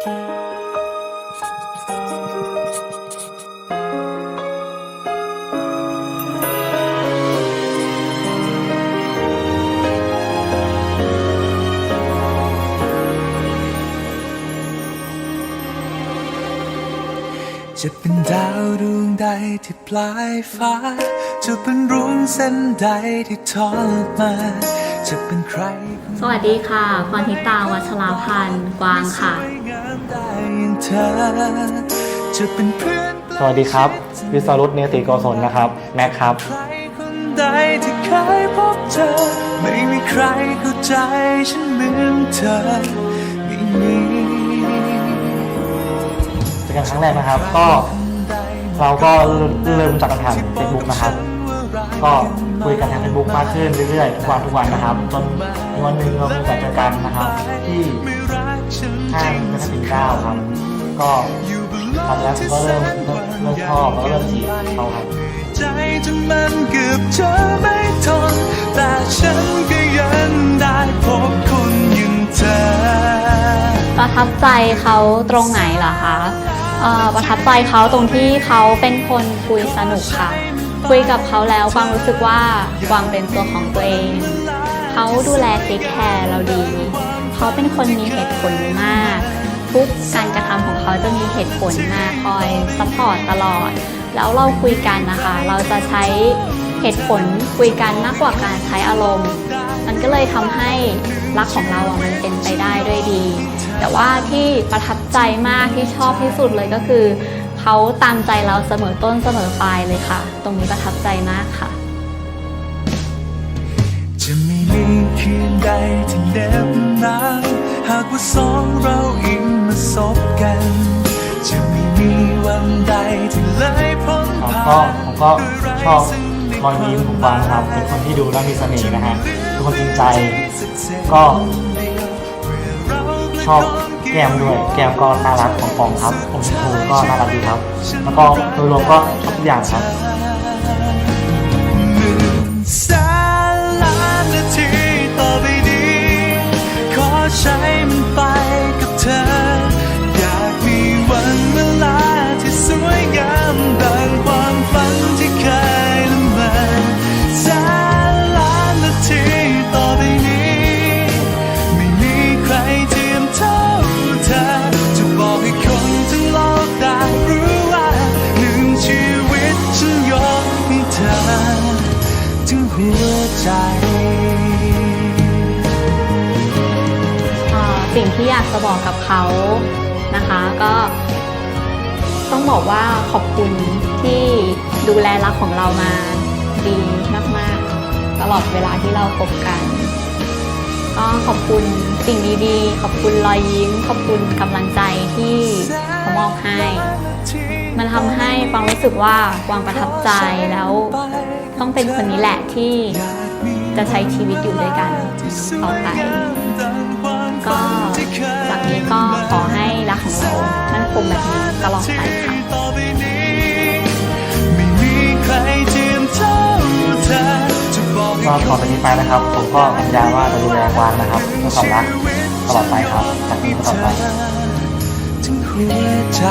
จะเป็นดาวดวงใดที่ปลายฟ้า จะเป็นรุ้งเส้นใดที่ทอดมา จะเป็นใคร สวัสดีค่ะพรทิตาวัชราพันธ์กวางค่ะ สวยงามได้อย่างเธอจะเป็นเพื่อนสวัสดีครับ วิศรุตเนติโกศลนะครับ แม็กครับใครคนใดที่เคยพบเจอไม่มีใครเข้าใจฉันเหมือนเธอไม่มีเจอกันครั้งแรกนะครับ ก็เราก็เริ่มจากกันทางเฟซบุ๊กนะครับ ก็คุยกันทางเฟซบุ๊กมากขึ้นเรื่อยๆทุกวันทุกวันนะครับ จนมีวันหนึ่งเรามีโอกาสเจอกันนะครับ ที่ สี่เก้าครับ ก็ตอนแรกก็เริ่มเริ่มชอบแล้วก็เริ่มจีบเขาครับใจจนมันเกือบจะไม่ทนแต่ฉันก็ยังได้พบคนอย่างเธอประทับใจเขาตรงไหนเหรอคะประทับใจเขาตรงที่เขาเป็นคนคุยสนุกค่ะ คุยกับเขาแล้วกวางรู้สึกว่ากวางเป็นตัวของตัวเอง เขาดูแลเทคแคร์เราดี เขาเป็นคนมีเหตุผลมาก ทุกการกระทำของเขาจะมีเหตุผลมาคอยซัพพอร์ตตลอด แล้วเราคุยกันนะคะ เราจะใช้เหตุผลคุยกันมากกว่าการใช้อารมณ์ มันก็เลยทำให้รักของเราอะมันเป็นไปได้ด้วยดี แต่ว่าที่ประทับใจมากที่ชอบที่สุดเลยก็คือเขาตามใจเราเสมอต้นเสมอปลายเลยค่ะ ตรงนี้ประทับใจมากค่ะ จะไม่มีคืนใดที่เน็บหนาวหากว่าสองเรา ก็ผมก็ชอบรอยยิ้มของกวางครับ เป็นคนที่ดูแล้วมีเสน่ห์นะฮะเป็นคนจริงใจ ก็ชอบแก้มด้วย แก้มก็น่ารักของฟองครับผมชมพูก็น่ารักดีครับ แล้วก็โดยรวมก็ชอบทุกอย่างครับ หัวใจ สิ่งที่อยากจะบอกกับเขานะคะ ก็ต้องบอกว่าขอบคุณที่ดูแลรักของเรามาดีมากๆ ตลอดเวลาที่เราคบกัน ก็ขอบคุณสิ่งดีๆ ขอบคุณรอยยิ้ม ขอบคุณกำลังใจที่เขามอบให้ มันทำให้ฟังรู้สึกว่ากวางประทับใจแล้ว ต้องเป็นคนนี้แหละที่จะใช้ชีวิตอยู่ด้วยกันต่อไป ก็จากนี้ก็ขอให้รักของเรามั่นคงแบบนี้ตลอดไปค่ะไม่มีใครเทียมเท่าเธอจะบอกให้ก็ต่อจากนี้ไปนะครับ ผมก็สัญญาว่าจะดูแลกวางนะครับด้วยความรักตลอดไปครับจากนี้ตลอดไปถึงหัวใจ